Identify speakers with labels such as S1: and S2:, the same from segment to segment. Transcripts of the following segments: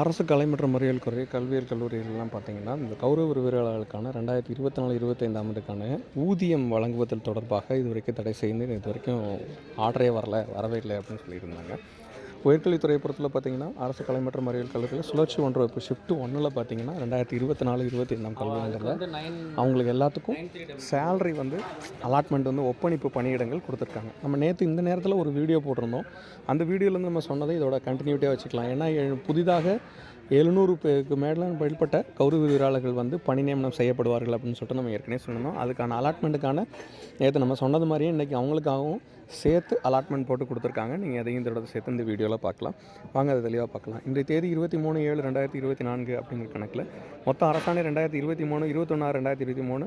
S1: அரசு கலை மற்றும் முறையில் குறை கல்வியியல் கல்லூரிகள்லாம் பார்த்தீங்கன்னா இந்த கௌரவ விரிவாளர்களுக்கான ரெண்டாயிரத்தி இருபத்தி நாலு இருபத்தைந்து ஆண்டுக்கான ஊதியம் வழங்குவதில் தொடர்பாக இது வரைக்கும் தடை செய்து இது வரைக்கும் ஆர்டரே வரல வரவே இல்லை அப்படின்னு சொல்லியிருந்தாங்க. உயர்கல்வித்துறையை பொறுத்தல பார்த்தீங்கன்னா அரசு கலை மற்றும் அறிவியல் கல்லூரியில் சுழற்சி ஒன்று இப்போ ஷிஃப்ட் ஒன்றில் பார்த்தீங்கன்னா ரெண்டாயிரத்தி இருபத்தி நாலு இருபத்தி ஐந்தாம் கல்வியாண்டில் அவங்களுக்கு எல்லாத்துக்கும் சேலரி வந்து அலாட்மெண்ட் வந்து ஒப்பணிப்பு பணியிடங்கள் கொடுத்துருக்காங்க. நம்ம நேற்று இந்த நேரத்தில் ஒரு வீடியோ போட்டிருந்தோம். அந்த வீடியோலேருந்து நம்ம சொன்னதை இதோட கண்டினியூட்டியாக வச்சுக்கலாம். ஏன்னா புதிதாக எழுநூறு பேருக்கு மேலே மேற்பட்ட கௌரவ வீராளர்கள் வந்து பணி நியமனம் செய்யப்படுவார்கள் அப்படின்னு சொல்லிட்டு நம்ம ஏற்கனவே சொன்னோம். அதுக்கான அலாட்மெண்ட்டுக்கான நேற்று நம்ம சொன்னது மாதிரியே இன்றைக்கி அவங்களுக்காகவும் சேர்த்து அலாட்மெண்ட் போட்டு கொடுத்துருக்காங்க. நீங்கள் அதையும் இதோட சேர்த்து இந்த வீடியோவில் பார்க்கலாம். வாங்க அதை தெளிவாக பார்க்கலாம். இன்றைய தேதி இருபத்தி மூணு ஏழு ரெண்டாயிரத்தி இருபத்தி நான்கு அப்படிங்கிற கணக்கில் மொத்தம் அரசாணை ரெண்டாயிரத்தி இருபத்தி மூணு இருபத்தொன்னாறு ரெண்டாயிரத்தி இருபத்தி மூணு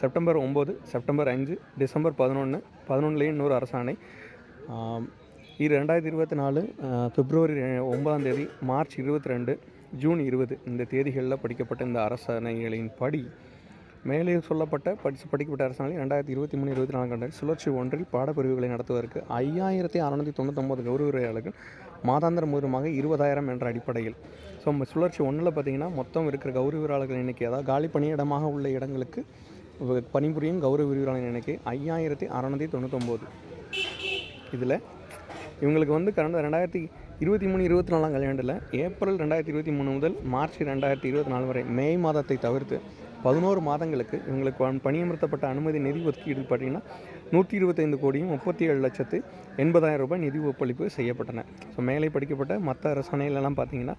S1: செப்டம்பர் ஒம்பது செப்டம்பர் அஞ்சு டிசம்பர் பதினொன்று பதினொன்றுலேயும் இன்னொரு அரசாணை. இது ரெண்டாயிரத்தி இருபத்தி நாலு பிப்ரவரி ஒன்பதாம் தேதி மார்ச் இருபத்தி ரெண்டு ஜூன் இருபது இந்த தேதிகளில் படிக்கப்பட்ட இந்த அரசாணைகளின் படி மேலே சொல்லப்பட்ட படித்து படிக்கப்பட்ட அரசாணை ரெண்டாயிரத்தி இருபத்தி மூணு இருபத்தி நான்கு ஆண்டு சுழற்சி ஒன்றில் பாடப்பிரிவுகளை நடத்துவதற்கு ஐயாயிரத்தி அறநூற்றி தொண்ணூத்தொம்பது கௌரவரையாளர்கள் மாதாந்திர மூலமாக இருபதாயிரம் என்ற அடிப்படையில். ஸோ நம்ம சுழற்சி ஒன்றில் பார்த்தீங்கன்னா மொத்தம் இருக்கிற கௌரவ எண்ணிக்கை அதாவது காலி பணியிடமாக உள்ள இடங்களுக்கு பணிபுரியும் கௌரவ வீராளர்கள் எண்ணிக்கை ஐயாயிரத்தி அறநூற்றி தொண்ணூத்தொம்பது இதில் இவங்களுக்கு வந்து கடந்த ரெண்டாயிரத்தி இருபத்தி மூணு இருபத்தி நாலாம் கல்யாண்டில் ஏப்ரல் ரெண்டாயிரத்தி இருபத்தி மூணு முதல் மார்ச் ரெண்டாயிரத்தி இருபத்தி நாலு வரை மே மாதத்தை தவிர்த்து பதினோரு மாதங்களுக்கு இவங்களுக்கு பணியமர்த்தப்பட்ட அனுமதி நிதி ஒதுக்கீடு பார்த்தீங்கன்னா நூற்றி இருபத்தைந்து கோடியும் முப்பத்தி ஏழு லட்சத்து எண்பதாயிரம் ரூபாய் நிதி ஒப்பளிப்பு செய்யப்பட்டன. ஸோ மேலே படிக்கப்பட்ட மற்ற அரசாணையிலலாம் பார்த்தீங்கன்னா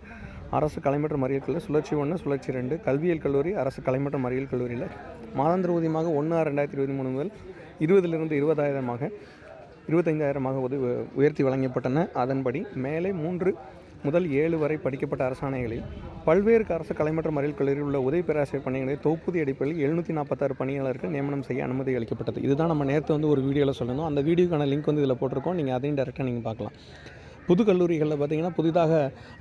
S1: அரசு கலைமற்ற மறியல் கல்லூரி சுழற்சி ஒன்று சுழற்சி ரெண்டு கல்வியியல் கல்லூரி அரசு கலைமற்ற மறியல் கல்லூரியில் மாதாந்திர ஊதியமாக ஒன்று ஆறு ரெண்டாயிரத்தி இருபத்தி மூணு முதல் இருபதிலிருந்து இருபதாயிரமாக இருபத்தைந்தாயிரமாக உதவி உயர்த்தி வழங்கப்பட்டன. அதன்படி மேலே மூன்று முதல் ஏழு வரை படிக்கப்பட்ட அரசாணைகளில் பல்வேறு அரசு கலை மற்றும் அறிவியல் கல்லூரியில் உள்ள உதவி பேராசிரியர் பணிகளை தொகுப்புதி அடிப்படையில் எழுநூற்றி நாற்பத்தாறு பணியாளருக்கு நியமனம் செய்ய அனுமதி அளிக்கப்பட்டது. இதுதான் நம்ம நேரத்தை வந்து ஒரு வீடியோவில் சொல்லணும் அந்த வீடியோக்கான லிங்க் வந்து இதில் போட்டிருக்கோம். நீங்கள் அதையும் டேரெக்டாக நீங்கள் பார்க்கலாம். புது கல்லூரிகளில் பார்த்தீங்கன்னா புதிதாக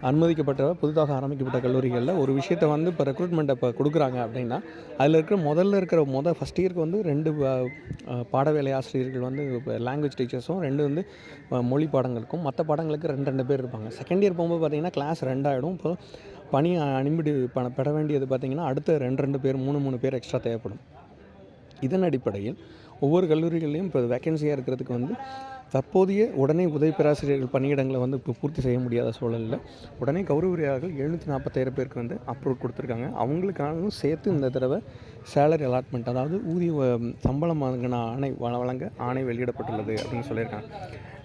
S1: அனுமதிக்கப்பட்ட புதிதாக ஆரம்பிக்கப்பட்ட கல்லூரிகளில் ஒரு விஷயத்தை வந்து இப்போ ரெக்ரூட்மெண்ட் இப்போ கொடுக்குறாங்க அப்படின்னா அதில் இருக்கிற முதல்ல இருக்கிற மொதல் ஃபஸ்ட் இயருக்கு வந்து ரெண்டு பாடவேலை ஆசிரியர்கள் வந்து லாங்குவேஜ் டீச்சர்ஸும் ரெண்டு வந்து மொழி பாடங்களுக்கும் மற்ற பாடங்களுக்கு ரெண்டு ரெண்டு பேர் இருப்பாங்க. செகண்ட் இயர் போகும்போது பார்த்தீங்கன்னா கிளாஸ் ரெண்டாயிடும். இப்போ பணி அனுமதி பண பெற வேண்டியது பார்த்தீங்கன்னா அடுத்த ரெண்டு ரெண்டு பேர் மூணு மூணு பேர் எக்ஸ்ட்ரா தேவைப்படும். இதன் அடிப்படையில் ஒவ்வொரு கல்லூரிகள்லையும் இப்போ வேக்கன்சியாக இருக்கிறதுக்கு வந்து தற்போதைய உடனே உதவி பேராசிரியர்கள் பணியிடங்களை வந்து இப்போ பூர்த்தி செய்ய முடியாத சூழலில் உடனே கௌரவரியாளர்கள் எழுநூற்றி நாற்பத்தாயிரம் பேருக்கு வந்து அப்ரூவ் கொடுத்துருக்காங்க. அவங்களுக்காகவும் சேர்த்து இந்த தடவை சேலரி அலாட்மெண்ட் அதாவது ஊதிய சம்பளம் வழங்கின ஆணை வழங்க ஆணை வெளியிடப்பட்டுள்ளது அப்படின்னு சொல்லியிருக்காங்க.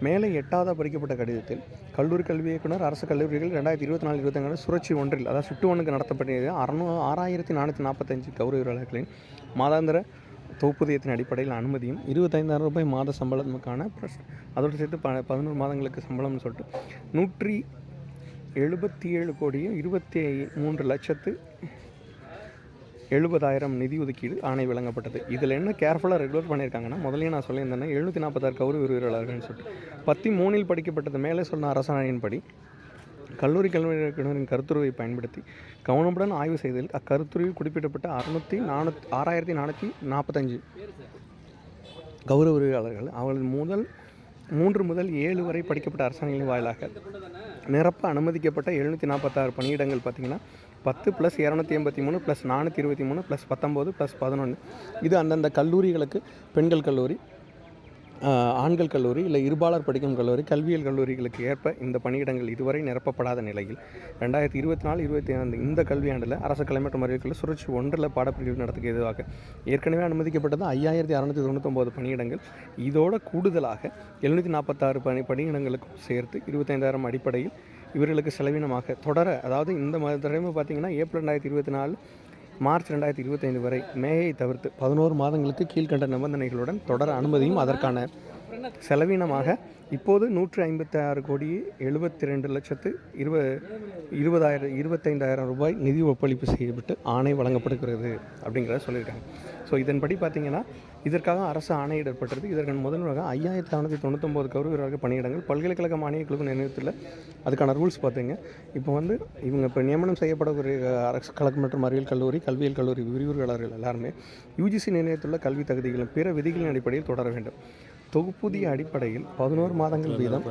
S1: மேலே எட்டாவது படிக்கப்பட்ட கடிதத்தில் கல்லூரி கல்வி இயக்குனர் அரசு கல்லூரிகள் ரெண்டாயிரத்தி இருபத்தி நாலு இருபத்தஞ்சு சுழற்சி ஒன்றில் அதாவது சுட்டு ஒன்றுக்கு நடத்தப்பட்டது அறநூ ஆறாயிரத்தி நானூற்றி நாற்பத்தஞ்சு கௌரவர்களின் மாதாந்திர தொகுப்பூதியத்தின் அடிப்படையில் அனுமதியும் இருபத்தைந்தாயிரம் ரூபாய் மாத சம்பளமுக்கான ப்ளஸ் அதோடு சேர்த்து ப பதினோரு மாதங்களுக்கு சம்பளம்னு சொல்லிட்டு நூற்றி எழுபத்தி ஏழு கோடியும் இருபத்தி மூன்று லட்சத்து எழுபதாயிரம் நிதி ஒதுக்கீடு ஆணை வழங்கப்பட்டது. இதில் என்ன கேர்ஃபுல்லாக ரெகுலர் பண்ணியிருக்காங்கன்னா முதலே நான் சொல்லியிருந்தேன்னா எழுநூற்றி நாற்பத்தாறு கௌரவ உரிமையாளர்கள்னு சொல்லிட்டு. பத்தி மூணில் படிக்கப்பட்டது மேலே சொன்ன அரசாணையின்படி கல்லூரி கல்வியினரின் கருத்துருவை பயன்படுத்தி கவனமுடன் ஆய்வு செய்ததில் அக்கருத்துருவில் குறிப்பிடப்பட்ட அறுநூற்றி நானூத் ஆறாயிரத்தி நானூற்றி நாற்பத்தஞ்சு கௌரவ உரிமையாளர்கள் அவர்கள் முதல் மூன்று முதல் ஏழு வரை படிக்கப்பட்ட அரசாங்கங்களின் வாயிலாக நிரப்ப அனுமதிக்கப்பட்ட எழுநூற்றி நாற்பத்தாறு பணியிடங்கள் பார்த்தீங்கன்னா பத்து ப்ளஸ் இரநூத்தி எண்பத்தி மூணு ப்ளஸ் நானூற்றி இருபத்தி மூணு ப்ளஸ் பத்தொம்போது ப்ளஸ் பதினொன்று இது அந்தந்த கல்லூரிகளுக்கு பெண்கள் கல்லூரி ஆண்கள் கல்லூரி இல்லை இருபாலர் படிக்கும் கல்லூரி கல்வியியல் கல்லூரிகளுக்கு ஏற்ப இந்த பணியிடங்கள் இதுவரை நிரப்பப்படாத நிலையில் ரெண்டாயிரத்தி இருபத்தி நாலு இருபத்தி ஐந்து இந்த கல்வியாண்டில் அரசு கலை மற்றும் அறிவியல் சுழற்சி ஒன்றில் பாடப்பிரிவு நடத்துக்கு எதுவாக ஏற்கனவே அனுமதிக்கப்பட்டது ஐயாயிரத்தி அறநூற்றி தொண்ணூத்தொம்பது பணியிடங்கள். இதோட கூடுதலாக எழுநூற்றி நாற்பத்தாறு பணி பணியிடங்களுக்கும் சேர்த்து இருபத்தைந்தாயிரம் அடிப்படையில் இவர்களுக்கு செலவினமாக தொடர அதாவது இந்த தடவை பார்த்தீங்கன்னா ஏப்ரல் ரெண்டாயிரத்தி இருபத்தி நாலு மார்ச் ரெண்டாயிரத்தி இருபத்தைந்து வரை மேயை தவிர்த்து பதினோரு மாதங்களுக்கு கீழ்கண்ட நிபந்தனைகளுடன் தொடர அனுமதியும் அதற்கான செலவினமாக இப்போது நூற்றி ஐம்பத்தி ஆறு கோடி எழுபத்தி ரெண்டு லட்சத்து இருப இருபதாயிரம் இருபத்தைந்தாயிரம் ரூபாய் நிதி ஒப்பளிப்பு செய்யப்பட்டு ஆணை வழங்கப்படுகிறது அப்படிங்கிறத சொல்லியிருக்காங்க. ஸோ இதன்படி பார்த்தீங்கன்னா இதற்காக அரசு ஆணையிடப்பட்டது இதற்கான முதல்வராக ஐயாயிரத்தி அறநூற்றி தொண்ணூத்தொம்பது கௌரவராக பணியிடங்கள். பல்கலைக்கழக மானிய நிர்ணயத்தில் அதுக்கான ரூல்ஸ் பார்த்தீங்க. இப்போ வந்து இவங்க இப்போ நியமனம் செய்யப்படக்கூடிய அரசு கழகம் மற்றும் அறிவியல் கல்லூரி கல்வியியல் கல்லூரி விரிவுரையாளர்கள் எல்லாருமே யூஜிசி நிர்ணயத்துள்ள கல்வி தகுதிகளும் பிற விதிகளின் அடிப்படையில் தொடர வேண்டும். தொகுப்புதிய அடிப்படையில் பதினோரு மாதங்கள் வீதம்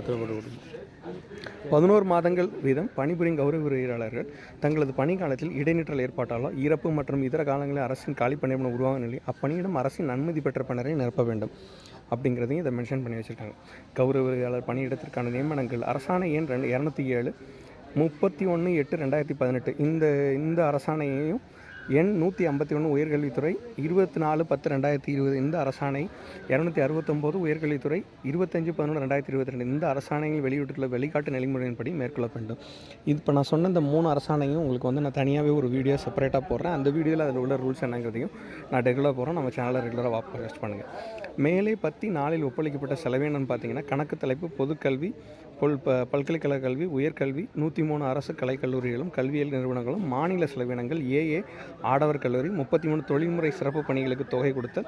S1: பதினோரு மாதங்கள் வீதம் பணிபுரியும் கௌரவ உரையாளர்கள் தங்களது பணிக்காலத்தில் இடைநிற்றல் ஏற்பாட்டாலோ இறப்பு மற்றும் இதர காலங்களில் அரசின் காலி பணியிடம் உருவாகும் நிலை அப்பணியிடம் அரசின் அனுமதி பெற்ற பணியை நிரப்ப வேண்டும் அப்படிங்கிறதையும் இதை மென்ஷன் பண்ணி வச்சுருக்காங்க. கௌரவ உரையாளர் பணியிடத்திற்கான நியமனங்கள் அரசாணை எண் ரெண்டு இரநூத்தி ஏழு முப்பத்தி ஒன்று எட்டு ரெண்டாயிரத்தி பதினெட்டு. இந்த இந்த அரசாணையையும் எண் நூற்றி ஐம்பத்தி ஒன்று உயர்கல்வித்துறை இருபத்தி நாலு பத்து ரெண்டாயிரத்தி இருபது இந்த அரசாணை இரநூத்தி அறுபத்தொம்போது உயர்கல்வித்துறை இருபத்தஞ்சு பதினொன்று ரெண்டாயிரத்தி இருபத்தி ரெண்டு இந்த அரசாணையில் வெளியிட்டுள்ள வெளிக்காட்டு நெறிமுறையின்படி மேற்கொள்ள வேண்டும். இது இப்போ நான் சொன்ன இந்த மூணு அரசாணையும் உங்களுக்கு வந்து நான் தனியாகவே ஒரு வீடியோ செப்பரேட்டாக போடுறேன். அந்த வீடியோவில் அதில் உள்ள ரூல்ஸ் என்னங்கிறதையும் நான் ரெகுலராக போகிறேன் நம்ம சேனலை ரெகுலராக வாட்ச் பண்ணுங்கள் மேலே பற்றி நாளில் ஒப்பளிக்கப்பட்ட செலவினம்னு பார்த்தீங்கன்னா கணக்கு தலைப்பு பொதுக்கல்வி பொல் ப பல்கலைக்கழக கல்வி உயர்கல்வி நூற்றி மூணு அரசு கலைக்கல்லூரிகளும் கல்வியியல் நிறுவனங்களும் மாநில செலவினங்கள் ஏஏ ஆடவர் கல்லூரி முப்பத்தி மூணு தொழில்முறை சிறப்பு பணிகளுக்கு தொகை கொடுத்த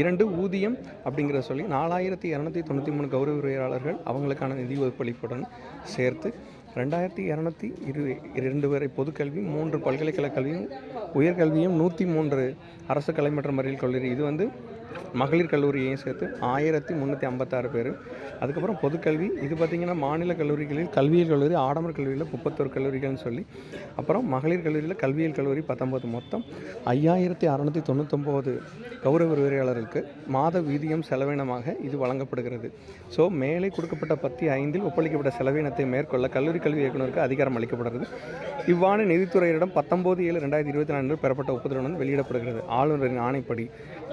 S1: இரண்டு ஊதியம் அப்படிங்கிற சொல்லி நாலாயிரத்தி இரநூத்தி தொண்ணூற்றி மூணு கௌரவ உரையாளர்கள் அவங்களுக்கான நிதி ஒப்பளிப்புடன் சேர்த்து ரெண்டாயிரத்தி இரநூத்தி இரு இரண்டு வரை பொதுக்கல்வி மூன்று பல்கலைக்கழக கல்வியும் உயர்கல்வியும் நூற்றி மூன்று அரசு கலை மற்றும் அறிவியல் கல்லூரி. இது வந்து மகளிர் கல்லூரியையும் சேர்த்து ஆயிரத்தி முந்நூற்றி ஐம்பத்தாறு பேர். அதுக்கப்புறம் பொதுக்கல்வி இது பார்த்திங்கன்னா மாநில கல்லூரிகளில் கல்வியியல் கல்லூரி ஆடம்பர் கல்லூரியில் முப்பத்தொரு கல்லூரிகள்னு சொல்லி அப்புறம் மகளிர் கல்லூரியில் கல்வியியல் கல்லூரி பத்தொம்பது மொத்தம் ஐயாயிரத்தி அறநூற்றி தொண்ணூத்தொம்போது கௌரவ விரிவாளர்களுக்கு மாத வீதியம் செலவினமாக இது வழங்கப்படுகிறது. ஸோ மேலே கொடுக்கப்பட்ட பத்தி ஐந்தில் ஒப்பளிக்கப்பட்ட செலவினத்தை மேற்கொள்ள கல்லூரி கல்வி இயக்குநருக்கு அதிகாரம் அளிக்கப்படுகிறது. இவ்வாண்டு நிதித்துறையிடம் பத்தொம்போது ஏழு ரெண்டாயிரத்தி இருபத்தி நான்கு பெறப்பட்ட ஒப்புதலுடன் வெளியிடப்படுகிறது. ஆளுநரின் ஆணைப்படி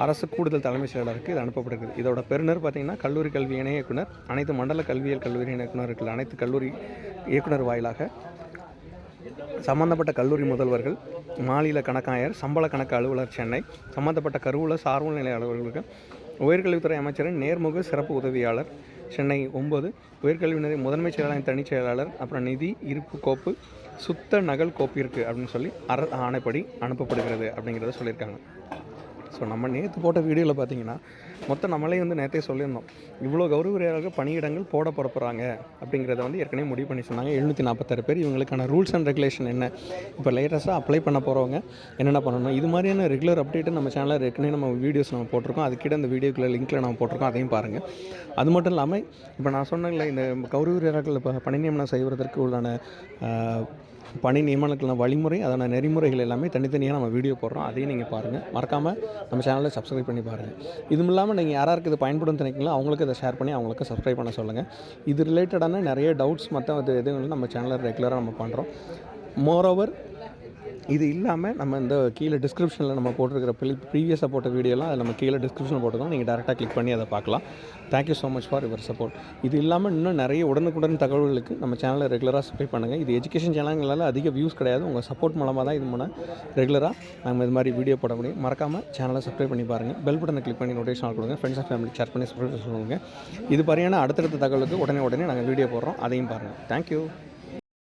S1: அரசு கூடுதல் தலைமைச் செயலாளருக்கு இது அனுப்பப்படுகிறது. இதோட பெறுநர் பார்த்தீங்கன்னா கல்லூரி கல்வி இணை இயக்குனர் அனைத்து மண்டல கல்வியியல் கல்லூரி இயக்குநர்கள் அனைத்து கல்லூரி இயக்குனர் வாயிலாக சம்பந்தப்பட்ட கல்லூரி முதல்வர்கள் மாநில கணக்காயர் சம்பள கணக்கு அலுவலர் சென்னை சம்பந்தப்பட்ட கருவூல சார்பு நிலை அலுவலர்களுக்கு உயர்கல்வித்துறை அமைச்சரின் நேர்முக சிறப்பு உதவியாளர் சென்னை ஒம்பது உயர்கல்வியினரை முதன்மைச் செயலாளர் தனிச் செயலாளர் அப்புறம் நிதி இருப்பு கோப்பு சுத்த நகல் கோப்பிற்கு அப்படின்னு சொல்லி அர ஆணைப்படி அனுப்பப்படுகிறது அப்படிங்கிறத சொல்லியிருக்காங்க. ஸோ நம்ம நேற்று போட்ட வீடியோவில் பார்த்தீங்கன்னா மொத்தம் நம்மளே வந்து நேற்றே சொல்லியிருந்தோம். இவ்வளோ கௌரவ பணியிடங்கள் போட புறப்புறாங்க அப்படிங்கிறத வந்து ஏற்கனவே முடிவு பண்ணி சொன்னாங்க. எழுநூற்றி நாற்பத்தாறு பேர் இவங்களுக்கான ரூல்ஸ் அண்ட் ரெகுலேஷன் என்ன? இப்போ லேட்டஸ்ட்டாக அப்ளை பண்ண போகிறவங்க என்னென்ன பண்ணணும்? இது மாதிரியான ரெகுலர் அப்டேட்டு நம்ம சேனலில் ஏற்கனவே நம்ம வீடியோஸ் நம்ம போட்டிருக்கோம். அதுக்கிட்ட அந்த வீடியோக்குள்ள லிங்க்கில் நம்ம போட்டிருக்கோம். அதையும் பாருங்கள் அது மட்டும் இல்லாமல் இப்போ நான் சொன்னேன்ல இந்த கௌரவ உரையாளர்கள் இப்போ பணி நியமனம் செய்வதற்கு உள்ளான பணி நியமனத்துக்கான வழிமுறை அதான நெறிமுறைகள் எல்லாமே தனித்தனியாக நம்ம வீடியோ போடுறோம். அதையும் நீங்கள் பாருங்கள் மறக்காமல் நம்ம சேனலில் சப்ஸ்கிரைப் பண்ணி பாருங்கள் இதுவும் இல்லாமல் நீங்கள் யாராருக்கு இது பயன்படும் நினைக்கிறீங்களோ அவங்களுக்கு இதை ஷேர் பண்ணி அவங்களுக்கு சப்ஸ்கிரைப் பண்ண சொல்லுங்கள் இது ரிலேட்டடான நிறைய டவுட்ஸ் மற்ற இது எதுவும் நம்ம சேனலில் ரெகுலராக நம்ம பண்ணுறோம் மோரோவர் இது இல்லாமல் நம்ம இந்த கீழே டிஸ்கிரிப்ஷனில் நம்ம போட்டிருக்கிற ப்ரீ ப்ரீவியஸாக போட்ட வீடியோலாம் அதை நம்ம கீழே டிஸ்கிரிப்ஷனில் போட்டிருக்கோம். நீங்கள் டேரெக்டாக கிளிக் பண்ணி அதை பார்க்கலாம். Thank you so much for your support இது இல்லாமல் இன்னும் நிறைய உடனுக்குடன் தகவல்களுக்கு நம்ம சேனலை ரெகுலராக சப்ஸ்கிரைப் பண்ணுங்கள் இது எஜுகேஷன் சேனல்களால் அதிக வியூஸ் கிடையாது. உங்கள் சப்போர்ட் மூலமாக தான் இது முன்னே ரெகுலராக நம்ம இது மாதிரி வீடியோ போட முடியும். மறக்காமல் சேனலை சப்ஸ்கிரைப் பண்ணி பாருங்கள் பெல் பட்டனை கிளிக் பண்ணி நோட்டிஃபிகேஷன் கொடுங்க. ஃப்ரெண்ட்ஸ் அண்ட் ஃபேமிலி ஷேர் பண்ணி சப்ஸ்கிரைப் சொல்லுங்கள் இது மாதிரியான அடுத்தடுத்த தகவலுக்கு உடனே உடனே நாங்கள் வீடியோ போடுறோம். அதையும் பாருங்கள் தேங்க்யூ